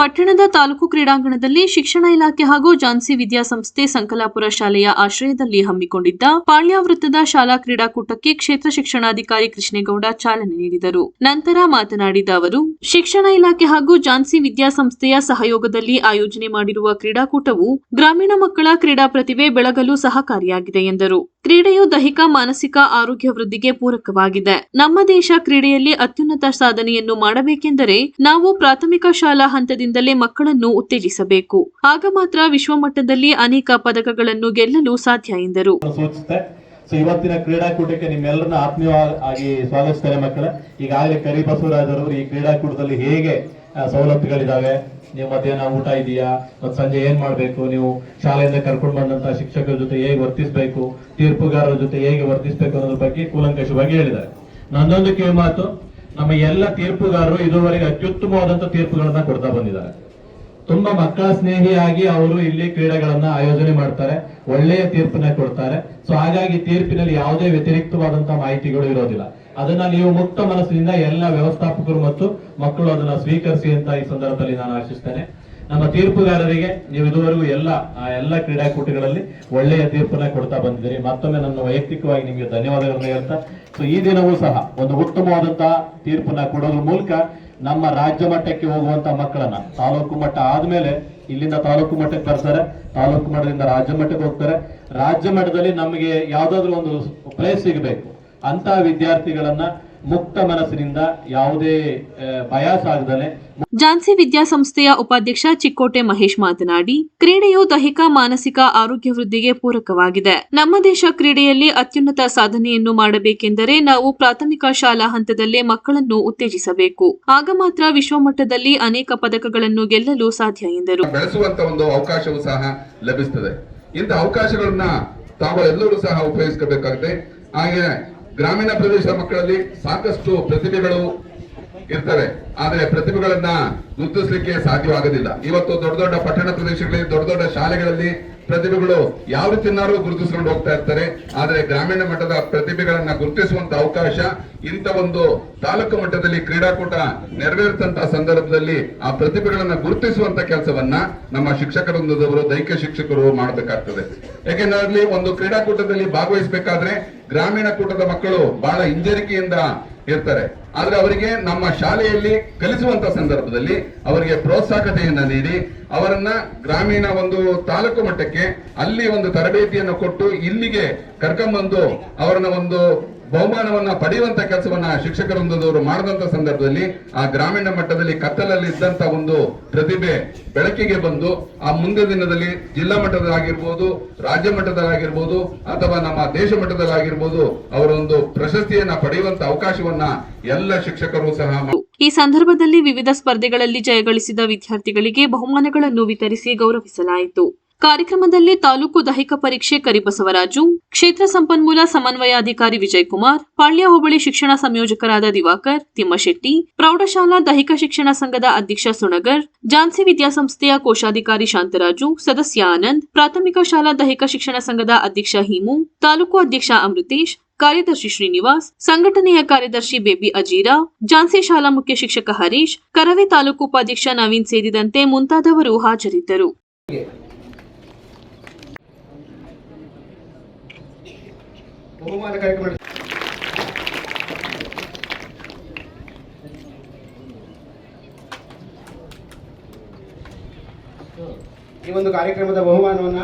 ಪಟ್ಟಣದ ತಾಲೂಕು ಕ್ರೀಡಾಂಗಣದಲ್ಲಿ ಶಿಕ್ಷಣ ಇಲಾಖೆ ಹಾಗೂ ಜಾನ್ಸಿ ವಿದ್ಯಾಸಂಸ್ಥೆ ಸಂಕಲಾಪುರ ಶಾಲೆಯ ಆಶ್ರಯದಲ್ಲಿ ಹಮ್ಮಿಕೊಂಡಿದ್ದ ಪಾಳ್ಯ ವೃತ್ತದ ಶಾಲಾ ಕ್ರೀಡಾಕೂಟಕ್ಕೆ ಕ್ಷೇತ್ರ ಶಿಕ್ಷಣಾಧಿಕಾರಿ ಕೃಷ್ಣೇಗೌಡ ಚಾಲನೆ ನೀಡಿದರು. ನಂತರ ಮಾತನಾಡಿದ ಅವರು, ಶಿಕ್ಷಣ ಇಲಾಖೆ ಹಾಗೂ ಜಾನ್ಸಿ ವಿದ್ಯಾಸಂಸ್ಥೆಯ ಸಹಯೋಗದಲ್ಲಿ ಆಯೋಜನೆ ಮಾಡಿರುವ ಕ್ರೀಡಾಕೂಟವು ಗ್ರಾಮೀಣ ಮಕ್ಕಳ ಕ್ರೀಡಾ ಪ್ರತಿಭೆ ಬೆಳಗಲು ಸಹಕಾರಿಯಾಗಿದೆ ಎಂದರು. ಕ್ರೀಡೆಯು ದೈಹಿಕ, ಮಾನಸಿಕ ಆರೋಗ್ಯ ವೃದ್ಧಿಗೆ ಪೂರಕವಾಗಿದೆ. ನಮ್ಮ ದೇಶ ಕ್ರೀಡೆಯಲ್ಲಿ ಅತ್ಯುನ್ನತ ಸಾಧನೆಯನ್ನು ಮಾಡಬೇಕೆಂದರೆ ನಾವು ಪ್ರಾಥಮಿಕ ಶಾಲಾ ಹಂತದಿಂದಲೇ ಮಕ್ಕಳನ್ನು ಉತ್ತೇಜಿಸಬೇಕು. ಆಗ ಮಾತ್ರ ವಿಶ್ವಮಟ್ಟದಲ್ಲಿ ಅನೇಕ ಪದಕಗಳನ್ನು ಗೆಲ್ಲಲು ಸಾಧ್ಯ ಎಂದರು. ಸೊ ಇವತ್ತಿನ ಕ್ರೀಡಾಕೂಟಕ್ಕೆ ನಿಮ್ಮೆಲ್ಲರನ್ನ ಆತ್ಮೀಯವಾಗಿ ಸ್ವಾಗತಿಸ್ತಾರೆ ಮಕ್ಕಳ. ಈಗಾಗಲೇ ಕರಿ ಬಸವರಾಜ್ ಅವರು ಈ ಕ್ರೀಡಾಕೂಟದಲ್ಲಿ ಹೇಗೆ ಸವಲತ್ತುಗಳಿದಾವೆ ನೀವು ಮಧ್ಯಾಹ್ನ ಊಟ ಇದೆಯಾ? ಮತ್ತೆ ಸಂಜೆ ಏನ್ ಮಾಡಬೇಕು? ನೀವು ಶಾಲೆಯಿಂದ ಕರ್ಕೊಂಡು ಬಂದಂತ ಶಿಕ್ಷಕರ ಜೊತೆ ಹೇಗೆ ವರ್ತಿಸಬೇಕು? ತೀರ್ಪುಗಾರರ ಜೊತೆ ಹೇಗೆ ವರ್ತಿಸಬೇಕು ಅನ್ನೋದ್ರ ಬಗ್ಗೆ ಕೂಲಂಕಷವಾಗಿ ಹೇಳಿದ್ದಾರೆ. ನನ್ನೊಂದು ಕಿವಿ ಮಾತು. ನಮ್ಮ ಎಲ್ಲ ತೀರ್ಪುಗಾರರು ಇದುವರೆಗೆ ಅತ್ಯುತ್ತಮವಾದಂತ ತೀರ್ಪುಗಳನ್ನ ಕೊಡ್ತಾ ಬಂದಿದ್ದಾರೆ. ತುಂಬಾ ಮಕ್ಕಳ ಸ್ನೇಹಿಯಾಗಿ ಅವರು ಇಲ್ಲಿ ಕ್ರೀಡೆಗಳನ್ನ ಆಯೋಜನೆ ಮಾಡ್ತಾರೆ, ಒಳ್ಳೆಯ ತೀರ್ಪನ್ನ ಕೊಡ್ತಾರೆ. ಸೊ ಹಾಗಾಗಿ ತೀರ್ಪಿನಲ್ಲಿ ಯಾವುದೇ ವ್ಯತಿರಿಕ್ತವಾದಂತಹ ಮಾಹಿತಿಗಳು ಇರೋದಿಲ್ಲ. ಅದನ್ನ ನೀವು ಮುಕ್ತ ಮನಸ್ಸಿನಿಂದ ಎಲ್ಲ ವ್ಯವಸ್ಥಾಪಕರು ಮತ್ತು ಮಕ್ಕಳು ಅದನ್ನ ಸ್ವೀಕರಿಸಿ ಅಂತ ಈ ಸಂದರ್ಭದಲ್ಲಿ ನಾನು ಆಶಿಸ್ತೇನೆ. ನಮ್ಮ ತೀರ್ಪುಗಾರರಿಗೆ ನೀವು ಇದುವರೆಗೂ ಎಲ್ಲ, ಆ ಎಲ್ಲ ಕ್ರೀಡಾಕೂಟಗಳಲ್ಲಿ ಒಳ್ಳೆಯ ತೀರ್ಪನ್ನ ಕೊಡ್ತಾ ಬಂದಿದ್ದೀರಿ. ಮತ್ತೊಮ್ಮೆ ನನ್ನ ವೈಯಕ್ತಿಕವಾಗಿ ನಿಮಗೆ ಧನ್ಯವಾದಗಳನ್ನ ಹೇಳ್ತಾ ಸೊ ಈ ದಿನವೂ ಸಹ ಒಂದು ಉತ್ತಮವಾದಂತಹ ತೀರ್ಪನ್ನ ಕೊಡೋದ್ರ ಮೂಲಕ ನಮ್ಮ ರಾಜ್ಯ ಮಟ್ಟಕ್ಕೆ ಹೋಗುವಂತ ಮಕ್ಕಳನ್ನ, ತಾಲೂಕು ಮಟ್ಟ ಆದ್ಮೇಲೆ ಇಲ್ಲಿಂದ ತಾಲೂಕು ಮಟ್ಟಕ್ಕೆ ಬರ್ತಾರೆ, ತಾಲೂಕು ಮಟ್ಟದಿಂದ ರಾಜ್ಯ ಮಟ್ಟಕ್ಕೆ ಹೋಗ್ತಾರೆ. ರಾಜ್ಯ ಮಟ್ಟದಲ್ಲಿ ನಮಗೆ ಯಾವ್ದಾದ್ರು ಒಂದು ಪ್ಲೇಸ್ ಸಿಗಬೇಕು. ಅಂತ ವಿದ್ಯಾರ್ಥಿಗಳನ್ನ ಮುಕ್ತ ಮನಸ್ಸಿನಿಂದ ಯಾವುದೇ ಬಯಾಸ್ ಆಗದಲೆ ಝಾನ್ಸಿ ವಿದ್ಯಾಸಂಸ್ಥೆಯ ಉಪಾಧ್ಯಕ್ಷ ಚಿಕ್ಕೋಟೆ ಮಹೇಶ್ ಮಾತನಾಡಿ ಕ್ರೀಡೆಯು ದೈಹಿಕ ಮಾನಸಿಕ ಆರೋಗ್ಯ ವೃದ್ಧಿಗೆ ಪೂರಕವಾಗಿದೆ. ನಮ್ಮ ದೇಶ ಕ್ರೀಡೆಯಲ್ಲಿ ಅತ್ಯುನ್ನತ ಸಾಧನೆಯನ್ನು ಮಾಡಬೇಕೆಂದರೆ ನಾವು ಪ್ರಾಥಮಿಕ ಶಾಲಾ ಹಂತದಲ್ಲೇ ಮಕ್ಕಳನ್ನು ಉತ್ತೇಜಿಸಬೇಕು. ಆಗ ಮಾತ್ರ ವಿಶ್ವಮಟ್ಟದಲ್ಲಿ ಅನೇಕ ಪದಕಗಳನ್ನು ಗೆಲ್ಲಲು ಸಾಧ್ಯ ಎಂದರು. ಬೆಳೆಸುವಂತ ಒಂದು ಅವಕಾಶವೂ ಸಹ ಲಭಿಸುತ್ತದೆ ಇಂತಹ ಅವಕಾಶಗಳನ್ನ ತಾವೆಲ್ಲರೂ ಸಹ ಉಪಯೋಗಿಸಬೇಕಾಗುತ್ತೆ ಹಾಗೆ ಗ್ರಾಮೀಣ ಪ್ರದೇಶದ ಮಕ್ಕಳಲ್ಲಿ ಸಾಕಷ್ಟು ಪ್ರತಿಭೆಗಳು ಇರ್ತವೆ ಆದರೆ ಪ್ರತಿಭೆಗಳನ್ನ ಗುರುತಿಸಲಿಕ್ಕೆ ಸಾಧ್ಯವಾಗೋದಿಲ್ಲ. ಇವತ್ತು ದೊಡ್ಡ ದೊಡ್ಡ ಪಟ್ಟಣ ಪ್ರದೇಶಗಳಲ್ಲಿ, ದೊಡ್ಡ ದೊಡ್ಡ ಶಾಲೆಗಳಲ್ಲಿ ಪ್ರತಿಭೆಗಳು ಯಾವ ರೀತಿನಾರು ಗುರುತಿಸಿಕೊಂಡು ಹೋಗ್ತಾ ಇರ್ತಾರೆ, ಆದರೆ ಗ್ರಾಮೀಣ ಮಟ್ಟದ ಪ್ರತಿಭೆಗಳನ್ನ ಗುರುತಿಸುವಂತ ಅವಕಾಶ ಇಂಥ ಒಂದು ತಾಲೂಕು ಮಟ್ಟದಲ್ಲಿ ಕ್ರೀಡಾಕೂಟ ನೆರವೇರ್ತಂತ ಸಂದರ್ಭದಲ್ಲಿ ಆ ಪ್ರತಿಭೆಗಳನ್ನ ಗುರುತಿಸುವಂತ ಕೆಲಸವನ್ನ ನಮ್ಮ ಶಿಕ್ಷಕರೃಂದದವರು ದೈಹಿಕ ಶಿಕ್ಷಕರು ಮಾಡಬೇಕಾಗ್ತದೆ. ಯಾಕೆಂದ್ರೆ ಒಂದು ಕ್ರೀಡಾಕೂಟದಲ್ಲಿ ಭಾಗವಹಿಸಬೇಕಾದ್ರೆ ಗ್ರಾಮೀಣ ಕೂಟದ ಮಕ್ಕಳು ಬಹಳ ಹಿಂಜರಿಕೆಯಿಂದ ಇರ್ತಾರೆ ಆದ್ರೆ ಅವರಿಗೆ ನಮ್ಮ ಶಾಲೆಯಲ್ಲಿ ಕಲಿಸುವಂತ ಸಂದರ್ಭದಲ್ಲಿ ಅವರಿಗೆ ಪ್ರೋತ್ಸಾಹತೆಯನ್ನ ನೀಡಿ, ಅವರನ್ನ ಗ್ರಾಮೀಣ ಒಂದು ತಾಲೂಕು ಮಟ್ಟಕ್ಕೆ ಅಲ್ಲಿ ಒಂದು ತರಬೇತಿಯನ್ನು ಕೊಟ್ಟು ಇಲ್ಲಿಗೆ ಕರ್ಕೊಂಬಂದು ಅವರನ್ನ ಒಂದು ಬಹುಮಾನವನ್ನ ಪಡೆಯುವಂತ ಕೆಲಸವನ್ನ ಶಿಕ್ಷಕರೊಂದವರು ಮಾಡಿದಂತ ಸಂದರ್ಭದಲ್ಲಿ ಆ ಗ್ರಾಮೀಣ ಮಟ್ಟದಲ್ಲಿ ಕತ್ತಲಲ್ಲಿ ಇದ್ದಂತ ಒಂದು ಪ್ರತಿಭೆ ಬೆಳಕಿಗೆ ಬಂದು ಆ ಮುಂದಿನ ದಿನದಲ್ಲಿ ಜಿಲ್ಲಾ ಮಟ್ಟದಲ್ಲಾಗಿರ್ಬೋದು, ರಾಜ್ಯ ಮಟ್ಟದಲ್ಲಾಗಿರ್ಬೋದು ಅಥವಾ ನಮ್ಮ ದೇಶ ಮಟ್ಟದಲ್ಲಾಗಿರ್ಬೋದು ಅವರೊಂದು ಪ್ರಶಸ್ತಿಯನ್ನ ಪಡೆಯುವಂತ ಅವಕಾಶವನ್ನ ಎಲ್ಲ ಶಿಕ್ಷಕರು ಸಹ ಈ ಸಂದರ್ಭದಲ್ಲಿ ವಿವಿಧ ಸ್ಪರ್ಧೆಗಳಲ್ಲಿ ಜಯಗಳಿಸಿದ ವಿದ್ಯಾರ್ಥಿಗಳಿಗೆ ಬಹುಮಾನಗಳನ್ನು ವಿತರಿಸಿ ಗೌರವಿಸಲಾಯಿತು. ಕಾರ್ಯಕ್ರಮದಲ್ಲಿ ತಾಲೂಕು ದೈಹಿಕ ಪರೀಕ್ಷೆ ಕರಿಬಸವರಾಜು, ಕ್ಷೇತ್ರ ಸಂಪನ್ಮೂಲ ಸಮನ್ವಯಾಧಿಕಾರಿ ವಿಜಯಕುಮಾರ್, ಪಾಳ್ಯ ಹೋಬಳಿ ಶಿಕ್ಷಣ ಸಂಯೋಜಕರಾದ ದಿವಾಕರ್ ತಿಮ್ಮಶೆಟ್ಟಿ, ಪ್ರೌಢಶಾಲಾ ದೈಹಿಕ ಶಿಕ್ಷಣ ಸಂಘದ ಅಧ್ಯಕ್ಷ ಸುಣಗರ್ ಜಾನ್ಸಿ ವಿದ್ಯಾಸಂಸ್ಥೆಯ ಕೋಶಾಧಿಕಾರಿ ಶಾಂತರಾಜು, ಸದಸ್ಯ ಆನಂದ್, ಪ್ರಾಥಮಿಕ ಶಾಲಾ ದೈಹಿಕ ಶಿಕ್ಷಣ ಸಂಘದ ಅಧ್ಯಕ್ಷ ಹಿಮು, ತಾಲೂಕು ಅಧ್ಯಕ್ಷ ಅಮೃತೇಶ್, ಕಾರ್ಯದರ್ಶಿ ಶ್ರೀನಿವಾಸ್, ಸಂಘಟನೆಯ ಕಾರ್ಯದರ್ಶಿ ಬೇಬಿ ಅಜೀರಾ ಜಾನ್ಸಿ ಶಾಲಾ ಮುಖ್ಯ ಶಿಕ್ಷಕ ಹರೀಶ್, ಕರವೇ ತಾಲೂಕು ಉಪಾಧ್ಯಕ್ಷ ನವೀನ್ ಸೇರಿದಂತೆ ಮುಂತಾದವರು ಹಾಜರಿದ್ದರು. ಬಹುಮಾನ ಕಾರ್ಯಕ್ರಮ. ಈ ಒಂದು ಕಾರ್ಯಕ್ರಮದ ಬಹುಮಾನವನ್ನ